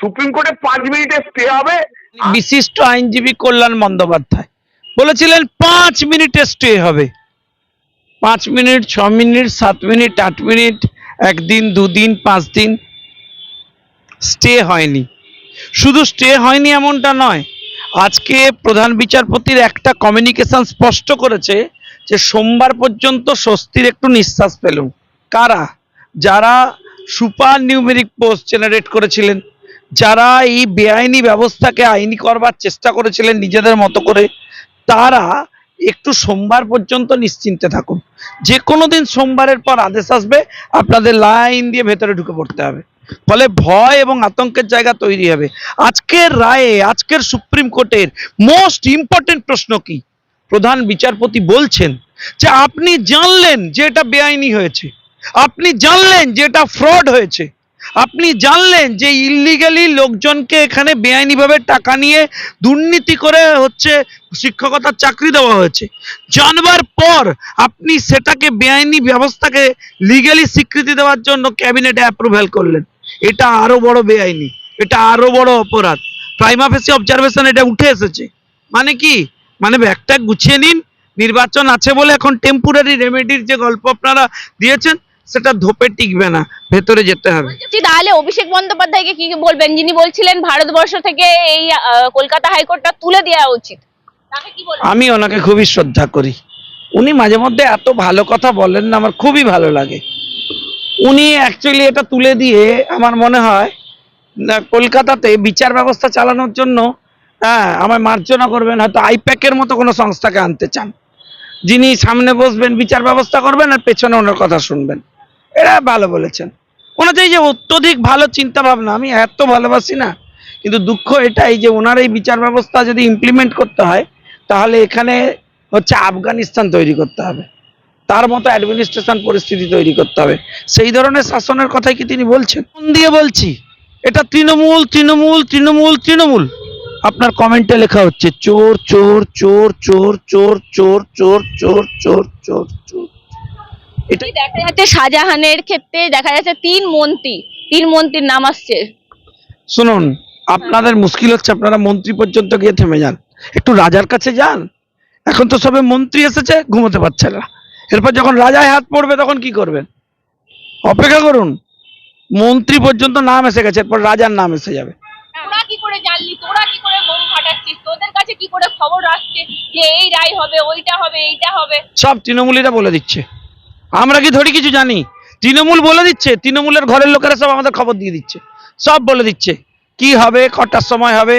Supreme কোর্টে পাঁচ মিনিটে স্টে হবে। বিশিষ্ট আইনজীবী কল্যাণ বন্দ্যোপাধ্যায় বলেছিলেন পাঁচ মিনিটে স্টে হবে। পাঁচ মিনিট, ছ মিনিট, সাত মিনিট, আট মিনিট, একদিন, দুদিন, পাঁচ দিন। স্টে হয়নি। শুধু স্টে হয়নি এমনটা নয়, আজকে প্রধান বিচারপতির একটা কমিউনিকেশন স্পষ্ট করেছে যে সোমবার পর্যন্ত স্বস্তির একটু নিঃশ্বাস পেলুম কারা? যারা সুপার নিউমেরিক পোস্ট জেনারেট করেছিলেন। যারা এই বেআইনি ব্যবস্থাকে আইনি করবার চেষ্টা করেছিলেন নিজেদের মতো করে, তারা একটু সোমবার পর্যন্ত নিশ্চিন্তে থাকুন। যে কোনো দিন সোমবারের পর আদেশ আসবে, আপনাদের লাইন দিয়ে ভেতরে ঢুকে পড়তে হবে। ফলে ভয় এবং আতঙ্কের জায়গা তৈরি হবে। আজকের রায়ে, আজকের সুপ্রিম কোর্টের মোস্ট ইম্পর্টেন্ট প্রশ্ন কি? প্রধান বিচারপতি বলছেন যে আপনি জানলেন যে এটা বেআইনি হয়েছে। আপনি জানলেন যে এটা ফ্রড হয়েছে। আপনি জানলেন যে ইলিগালি লোকজনকে এখানে বেআইনিভাবে টাকা নিয়ে দুর্নীতি করে হচ্ছে শিক্ষকতার চাকরি দেওয়া হয়েছে। জানবার পর আপনি সেটাকে বেআইনি ব্যবস্থাকে লিগালি স্বীকৃতি দেওয়ার জন্য ক্যাবিনেটে অ্যাপ্রুভাল করলেন। এটা আরও বড় বেআইনি, এটা আরও বড় অপরাধ। প্রাইমা ফেসি অবজারভেশন এটা উঠে এসেছে। মানে কি? মানে ব্যাগটা গুছিয়ে নিন, নির্বাচন আছে বলে এখন টেম্পোরারি রেমেডির যে গল্প আপনারা দিয়েছেন সেটা ধোপে টিকবে না ভেতরে যেতে হবে। তাহলে অভিষেক বন্দ্যোপাধ্যায়কে কি বলবেন? যিনি বলছিলেন ভারতবর্ষ থেকে এই কলকাতা হাইকোর্টটা তুলে দেওয়া উচিত। তাকে কি বলবেন? আমি ওনাকে খুবই শ্রদ্ধা করি। উনি মাঝে মধ্যে এত ভালো কথা বলেন না আমার খুবই ভালো লাগে। উনি অ্যাকচুয়ালি এটা তুলে দিয়ে আমার মনে হয় না, কলকাতাতে বিচার ব্যবস্থা চালানোর জন্য হ্যাঁ আমায় মার্জনা করবেন হয়তো আইপ্যাকের মতো কোনো সংস্থাকে আনতে চান। যিনি সামনে বসবেন বিচার ব্যবস্থা করবেন আর পেছনে ওনার কথা শুনবেন। এরা ভালো বলেছেন এই যে অত্যধিক ভালো চিন্তা ভাবনা আমি এত ভালোবাসি না কিন্তু দুঃখ এটাই যে ওনার এই বিচার ব্যবস্থা যদি ইমপ্লিমেন্ট করতে হয় তাহলে এখানে হচ্ছে আফগানিস্তান তৈরি করতে হবে তার মতো অ্যাডমিনিস্ট্রেশন পরিস্থিতি তৈরি করতে হবে সেই ধরনের শাসনের কথাই কি তিনি বলছেন মন দিয়ে বলছি এটা তৃণমূল তৃণমূল তৃণমূল তৃণমূল আপনার কমেন্টে লেখা হচ্ছে চোর চোর চোর চোর চোর চোর চোর চোর চোর চোর চোর এটা দেখা যাচ্ছে শাহজাহানের ক্ষেত্রে দেখা যাচ্ছে তিন মন্ত্রী তিন মন্ত্রীর নাম আসছে। শুনুন আপনাদের মুশকিল হচ্ছে আপনারা মন্ত্রী পর্যন্ত গিয়ে থেমে যান। একটু রাজার কাছে যান। এখন তো সবে মন্ত্রী এসেছে ঘুমোতে পারছে না। এরপর যখন রাজায় হাত পড়বে তখন কি করবেন? অপেক্ষা করুন মন্ত্রী পর্যন্ত নাম এসে গেছে এরপর রাজার নাম এসে যাবে। তোরা কি করে জানলি? তোরা কি করে বোম ফাটাচ্ছিস? তোদের কাছে কি করে খবর আসছে যে এই রায় হবে ওইটা হবে এইটা হবে? সব তৃণমূলীরা বলে দিচ্ছে। আমরা কি ধরি কিছু জানি? তৃণমূল বলে দিচ্ছে তৃণমূলের ঘরের লোকেরা সব আমাদের খবর দিয়ে দিচ্ছে। সব বলে দিচ্ছে। কি হবে? কটার সময় হবে?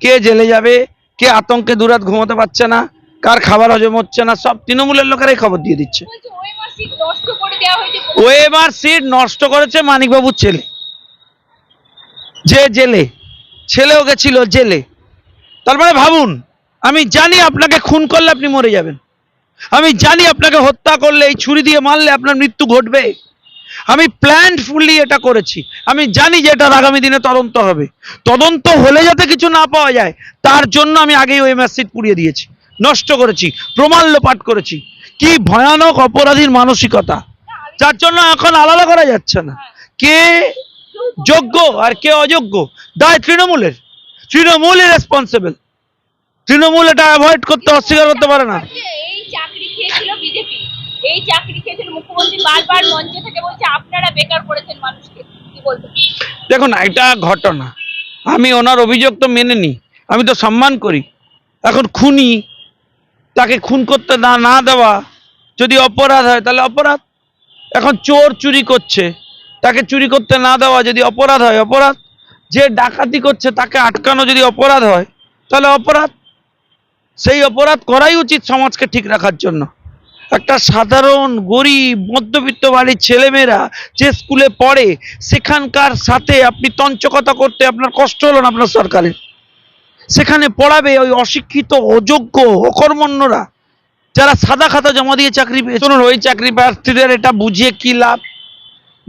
কে জেলে যাবে? কে আতঙ্কে দুরাত ঘুমোতে পারছে না? কার খাবার হজম হচ্ছে না? সব তৃণমূলের লোকেরাই খবর দিয়ে দিচ্ছে। বলছে ওই মাসি নষ্ট করে দেওয়া হয়েছে ও এবার সিট নষ্ট করেছে মানিকবাবুর ছেলে। যে জেলে। ছেলেও গেছিল জেলে। তার মানে ভাবুন আমি জানি আপনাকে খুন করলে আপনি মরে যাবেন। আমি জানি আপনাকে হত্যা করলে, এই ছুরি দিয়ে মারলে আপনার মৃত্যু ঘটবে। আমি প্ল্যান্ডফুলি এটা করেছি। আমি জানি যে এটার আগামী দিনে তদন্ত হবে। তদন্ত হলে যাতে কিছু না পাওয়া যায়, তার জন্য আমি আগেই ওই সিট পুড়িয়ে দিয়েছি। নষ্ট করেছি, প্রমাণ লোপাট করেছি। কি ভয়ানক অপরাধীর মানসিকতা। যার জন্য এখন আলাদা করা যাচ্ছে না। কে যোগ্য আর কে অযোগ্য? দায় তৃণমূলের। তৃণমূলই রেসপন্সিবল তৃণমূল এটা অ্যাভয়েড করতে অস্বীকার করতে পারে না। এই চাকরি মুখ্যমন্ত্রী বারবার মঞ্চে থেকে বলছে আপনারা বেকার করেছেন মানুষকে। কি বলবেন দেখুন, এটা ঘটনা। আমি ওনার অভিযোগ তো মেনে নিই আমি তো সম্মান করি। এখন খুনি, তাকে খুন করতে না না দেওয়া, যদি অপরাধ হয়, তাহলে অপরাধ। এখন চোর চুরি করছে, তাকে চুরি করতে না দেওয়া যদি অপরাধ হয়, অপরাধ। যে ডাকাতি করছে, তাকে আটকানো যদি অপরাধ হয়, তাহলে অপরাধ। সেই অপরাধ করাই উচিত সমাজকে ঠিক রাখার জন্য। একটা সাধারণ গরিব, মধ্যবিত্ত বাড়ির ছেলেমেয়েরা যে স্কুলে পড়ে, সেখানকার সাথে আপনি তঞ্চকতা করতে আপনার কষ্ট হলো না আপনার সরকারের? সেখানে পড়াবে ওই অশিক্ষিত, অযোগ্য, অকর্মণ্যরা, যারা সাদা খাতা জমা দিয়ে চাকরি পেয়ে শুনুন ওই চাকরি প্রার্থীদের এটা বুঝিয়ে কি লাভ?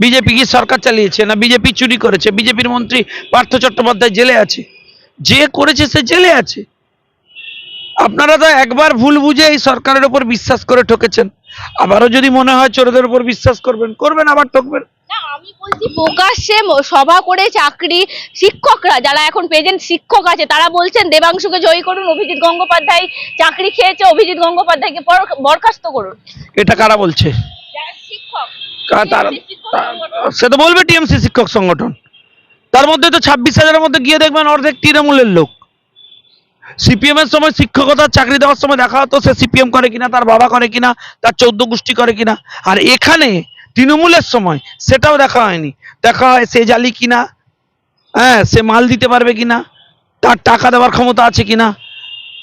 বিজেপি কি সরকার চালিয়েছে না বিজেপি চুরি করেছে? বিজেপির মন্ত্রী পার্থ চট্টোপাধ্যায় জেলে আছে। যে করেছে সে জেলে আছে। আপনারা তো একবার ভুল বুঝে এই সরকারের উপর বিশ্বাস করে ঠকেছেন। আবারও যদি মনে হয় চোরদের উপর বিশ্বাস করবেন করবেন আবার ঠকবেন। আমি বলছি প্রকাশ্যে সভা করে চাকরি শিক্ষকরা যারা এখন প্রেজেন্ট শিক্ষক আছে তারা বলছেন দেবাংশুকে জয়ী করুন অভিজিৎ গঙ্গোপাধ্যায় চাকরি খেয়েছে অভিজিৎ গঙ্গোপাধ্যায়কে বরখাস্ত করুন। এটা কারা বলছে। সে তো বলবে টিএমসি শিক্ষক সংগঠন। তার মধ্যে তো ছাব্বিশ হাজারের মধ্যে গিয়ে দেখবেন অর্ধেক তৃণমূলের লোক। সিপিএম এর সময় শিক্ষকতার চাকরি দেওয়ার সময় দেখা হতো সে সিপিএম করে কিনা তার বাবা করে কিনা তার চৌদ্দ গোষ্ঠী করে কিনা। আর এখানে তৃণমূলের সময় সেটাও দেখা হয়নি। দেখা হয় সে জালি কিনা হ্যাঁ সে মাল দিতে পারবে কিনা তার টাকা দেওয়ার ক্ষমতা আছে কিনা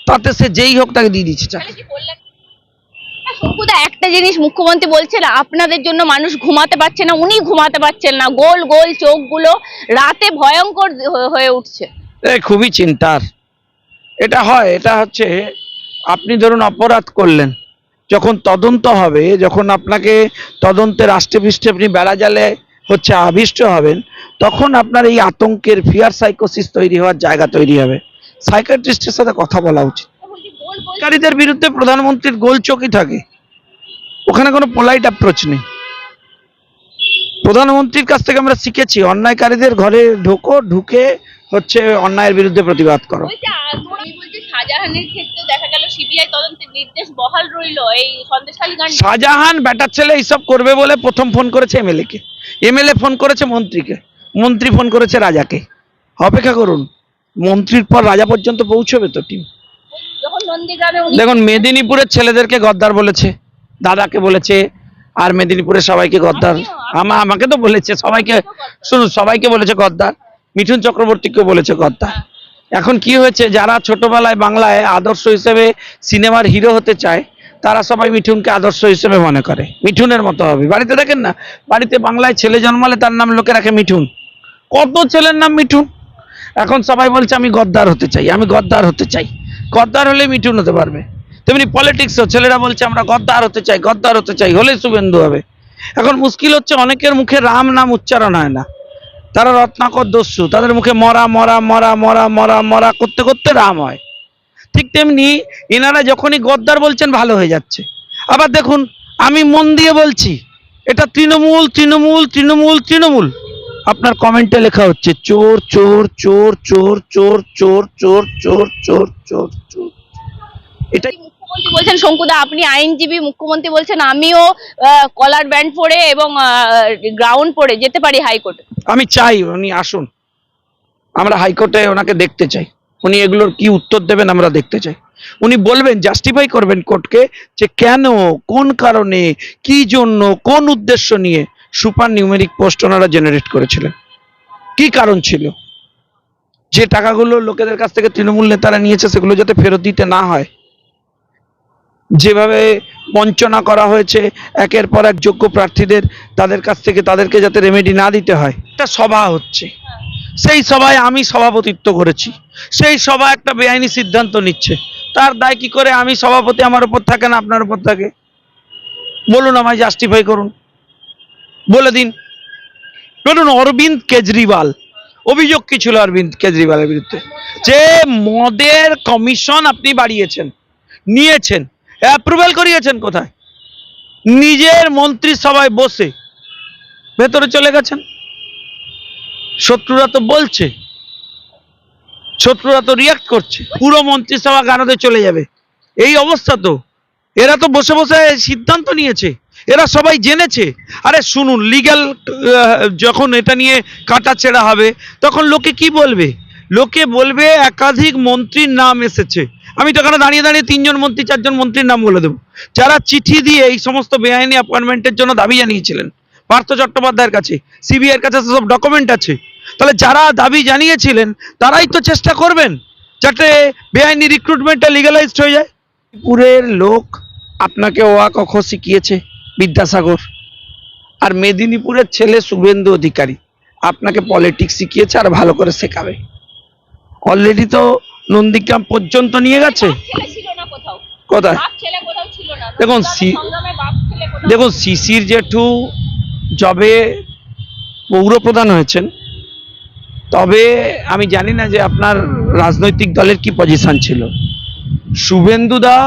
তাতে সে যেই হোক তাকে দিয়ে দিচ্ছে চাকরি। শঙ্কুদা একটা জিনিস মুখ্যমন্ত্রী বলছেন আপনাদের জন্য মানুষ ঘুমাতে পারছে না উনি ঘুমাতে পারছেন না। গোল গোল চোখগুলো রাতে ভয়ঙ্কর হয়ে- হয়ে উঠছে খুবই চিন্তার। এটা হয়, এটা হচ্ছে আপনি ধরুন অপরাধ করলেন, যখন তদন্ত হবে, যখন আপনাকে তদন্তে রাষ্ট্রে পৃষ্ঠে আপনি বেড়া জালে হচ্ছে আবিষ্ট হবেন, তখন আপনার এই আতঙ্কের ফিয়ার সাইকোসিস তৈরি হওয়ার জায়গা তৈরি হবে। সাইকাট্রিস্টের সাথে কথা বলা উচিত। কারীদের বিরুদ্ধে প্রধানমন্ত্রীর গোল চোখই থাকে। ওখানে কোনো পোলাইট অ্যাপ্রোচ নেই। প্রধানমন্ত্রীর কাছ থেকে আমরা শিখেছি, অন্যায়কারীদের ঘরে ঢোকো, ঢুকে হচ্ছে অন্যায়ের বিরুদ্ধে প্রতিবাদ করো। শাহজাহান ব্যাটার ছেলে এইসব করবে বলে প্রথম ফোন করেছে এমএলএ কে এমএলএ ফোন করেছে মন্ত্রীকে। মন্ত্রী ফোন করেছে রাজাকে। অপেক্ষা করুন মন্ত্রীর পর রাজা পর্যন্ত পৌঁছবে তো টিম দেখুন মেদিনীপুরের ছেলেদেরকে গদ্দার বলেছে দাদাকে বলেছে আর মেদিনীপুরের সবাইকে গদ্দার। আমা আমাকে তো বলেছে সবাইকে শুনুন সবাইকে বলেছে গদ্দার। মিঠুন চক্রবর্তীকে বলেছে গদ্দার এখন কি হয়েছে, যারা ছোটবেলায় বাংলায় আদর্শ হিসেবে সিনেমার হিরো হতে চায়, তারা সবাই মিঠুনকে আদর্শ হিসেবে মনে করে। মিঠুনের মতো হবে। বাড়িতে দেখেন না? বাড়িতে বাংলায় ছেলে জন্মালে তার নাম লোকে রাখে মিঠুন। কত ছেলের নাম মিঠুন? এখন সবাই বলছে, আমি গদ্দার হতে চাই, আমি গদ্দার হতে চাই। গদ্দার হলে মিঠুন হতে পারবে। তেমনি পলিটিক্সও, ছেলেরা বলছে, আমরা গদ্দার হতে চাই, গদ্দার হতে চাই হলেই শুভেন্দু হবে। এখন মুশকিল হচ্ছে, অনেকের মুখে রাম নাম উচ্চারণ হয় না। তারা রত্নাকর দস্যু তাদের মুখে মরা মরা মরা মরা মরা মরা করতে করতে রাম হয় ঠিক তেমনি এনারা যখনই গদ্দার বলছেন ভালো হয়ে যাচ্ছে আবার দেখুন আমি মন দিয়ে বলছি এটা তৃণমূল তৃণমূল তৃণমূল তৃণমূল আপনার কমেন্টে লেখা হচ্ছে চোর চোর চোর চোর চোর চোর চোর চোর চোর চোর চোর এটা মুখ্যমন্ত্রী বলছেন শঙ্কুদা আপনি আইনজীবী মুখ্যমন্ত্রী বলছেন, আমিও কলার ব্যান্ড পরে এবং গ্রাউন্ড পরে যেতে পারি হাইকোর্টে। আমি চাই উনি আসুন। আমরা হাইকোর্টে ওনাকে দেখতে চাই। উনি এগুলোর কি উত্তর দেবেন আমরা দেখতে চাই। উনি বলবেন জাস্টিফাই করবেন কোর্টকে যে কেন, কোন কারণে, কি জন্য, কোন উদ্দেশ্য নিয়ে সুপার নিউমেরিক পোস্ট ওনারা জেনারেট করেছিলেন। কি কারণ ছিল? যে টাকাগুলো লোকেদের কাছ থেকে তৃণমূল নেতারা নিয়েছে, সেগুলো যাতে ফেরত দিতে না হয়। যেভাবে বঞ্চনা করা হয়েছে, একের পর এক যোগ্য প্রার্থীদের, তাদের কাছ থেকে তাদেরকে যাতে রেমেডি না দিতে হয় একটা সভা হচ্ছে। সেই সভায় আমি সভাপতিত্ব করেছি। সেই সভা একটা বেআইনি সিদ্ধান্ত নিচ্ছে। তার দায় কি করে আমি সভাপতি আমার উপর থাকে না আপনার উপর থাকে? বলুন আমায় জাস্টিফাই করুন। বলে দিন। বলুন অরবিন্দ কেজরিওয়াল, অভিযোগ কি ছিল অরবিন্দ কেজরিওয়ালের বিরুদ্ধে? যে মদের কমিশন আপনি বাড়িয়েছেন, নিয়েছেন। অ্যাপ্রুভাল করিয়েছেন কোথায়? নিজের মন্ত্রিসভায় বসে ভেতরে চলে গেছেন। শত্রুরা তো বলছে, শত্রুরা তো রিয়াক্ট করছে, পুরো মন্ত্রিসভা গানতে চলে যাবে। এই অবস্থা তো। এরা তো বসে বসে সিদ্ধান্ত নিয়েছে, এরা সবাই জেনেছে। আরে শুনুন লিগ্যাল যখন এটা নিয়ে কাটা ছেঁড়া হবে, তখন লোকে কি বলবে? লোকে বলবে একাধিক মন্ত্রীর নাম এসেছে। আমি তো এখানে দাঁড়িয়ে দাঁড়িয়ে তিনজন মন্ত্রী, চারজন মন্ত্রীর নাম বলে দেবো। যারা চিঠি দিয়ে এই সমস্ত বেআইনি অ্যাপয়েন্টমেন্টের জন্য দাবি জানিয়েছিলেন, পার্থ চট্টোপাধ্যায়ের কাছে, সিবিআইয়ের কাছে সব ডকুমেন্ট আছে। তাহলে যারা দাবি জানিয়েছিলেন, তারাই তো চেষ্টা করবেন যাতে বেআইনি রিক্রুটমেন্টটা লিগালাইজড হয়ে যায়। পুরের লোক আপনাকে ওয়া কখ শিখিয়েছে বিদ্যাসাগর। আর মেদিনীপুরের ছেলে শুভেন্দু অধিকারী, আপনাকে পলিটিক্স শিখিয়েছে আর ভালো করে শেখাবে। অলরেডি তো নন্দীগ্রাম পর্যন্ত নিয়ে গেছে? কোথায়? দেখুন, দেখুন শিশির জেঠু যবে পৌর প্রধান হয়েছেন। তবে আমি জানি না যে আপনার রাজনৈতিক দলের কি পজিশন ছিল। শুভেন্দুদা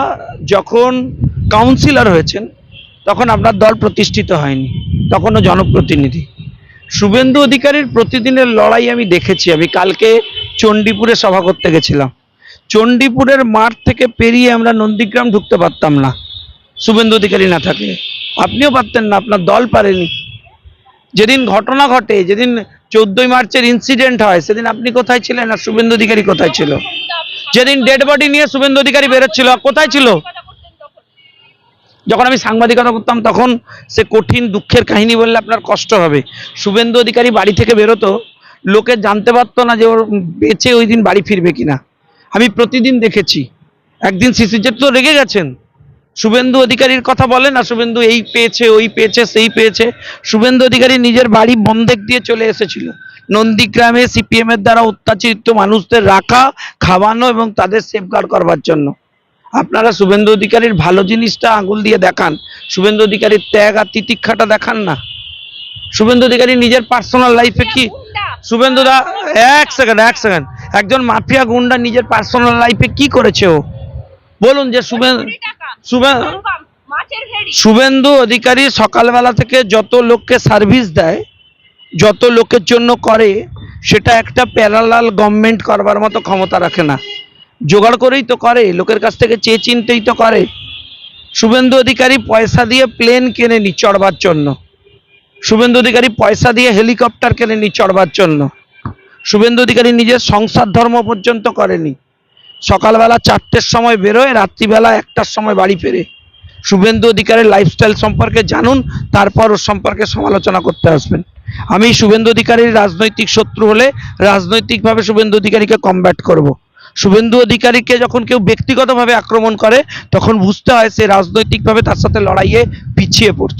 যখন কাউন্সিলর হয়েছেন তখন আপনার দল প্রতিষ্ঠিত হয়নি তখনও জনপ্রতিনিধি। শুভেন্দু অধিকারীর প্রতিদিনের লড়াই আমি দেখেছি। আমি কালকে চণ্ডীপুরে সভা করতে গেছিলাম। চণ্ডীপুরের মাঠ থেকে পেরিয়ে আমরা নন্দীগ্রাম ঢুকতে পারতাম না। শুভেন্দু অধিকারী না থাকলে। আপনিও পারতেন না, আপনার দল পারেনি। যেদিন ঘটনা ঘটে, যেদিন চোদ্দই মার্চের ইনসিডেন্ট হয়, সেদিন আপনি কোথায় ছিলেন আর শুভেন্দু অধিকারী কোথায় ছিল? যেদিন ডেড বডি নিয়ে শুভেন্দু অধিকারী বেরোচ্ছিল কোথায় ছিল? যখন আমি সাংবাদিকতা করতাম তখন সে কঠিন দুঃখের কাহিনী বললে আপনার কষ্ট হবে। শুভেন্দু অধিকারী বাড়ি থেকে বেরোতো, লোকে জানতে পারতো না যে ওর বেঁচে ওই দিন বাড়ি ফিরবে কিনা। আমি প্রতিদিন দেখেছি, একদিন সিসিজেট তো রেগে গেছেন। শুভেন্দু অধিকারীর কথা বলে না, শুভেন্দু এই পেয়েছে, ওই পেয়েছে, সেই পেয়েছে। শুভেন্দু অধিকারী নিজের বাড়ি বন্ধক দিয়ে চলে এসেছিল। নন্দীগ্রামে সিপিএম এর দ্বারা অত্যাচারিত মানুষদের রাখা, খাওয়ানো এবং তাদের সেফগার্ড করবার জন্য। আপনারা শুভেন্দু অধিকারীর ভালো জিনিসটা আঙুল দিয়ে দেখান। শুভেন্দু অধিকারীর ত্যাগ আর তিতিক্ষাটা দেখান না। শুভেন্দু অধিকারী নিজের পার্সোনাল লাইফে কি শুভেন্দু দা, এক সেকেন্ড এক সেকেন্ড একজন মাফিয়া গুন্ডা নিজের পার্সোনাল লাইফে কি করেছে ও? বলুন যে শুভেন্দু অধিকারী সকালবেলা থেকে যত লোককে সার্ভিস দেয়, যত লোকের জন্য করে, সেটা একটা প্যারালাল গভর্নমেন্ট করবার মতো ক্ষমতা রাখে না। জোগাড় করেই তো করে, লোকের কাছ থেকে চেয়ে চিনতেই তো করে। শুভেন্দু অধিকারী পয়সা দিয়ে প্লেন কেনে নি চড়বার জন্য। শুভেন্দু অধিকারী পয়সা দিয়ে হেলিকপ্টার কেনে নি চড়বার জন্য। শুভেন্দু অধিকারী নিজের সংসার ধর্ম পর্যন্ত করেনি। সকালবেলা চারটের সময় বেরোয়, রাত্রিবেলা একটার সময় বাড়ি ফেরে। শুভেন্দু অধিকারের লাইফস্টাইল সম্পর্কে জানুন, তারপর ওর সম্পর্কে সমালোচনা করতে আসবেন। আমি শুভেন্দু অধিকারীর রাজনৈতিক শত্রু হলে রাজনৈতিকভাবে শুভেন্দু অধিকারীকে কমব্যাট করব। শুভেন্দু অধিকারীকে যখন কেউ ব্যক্তিগতভাবে আক্রমণ করে, তখন বুঝতে হয় সে রাজনৈতিকভাবে তার সাথে লড়াইয়ে পিছিয়ে পড়ছে।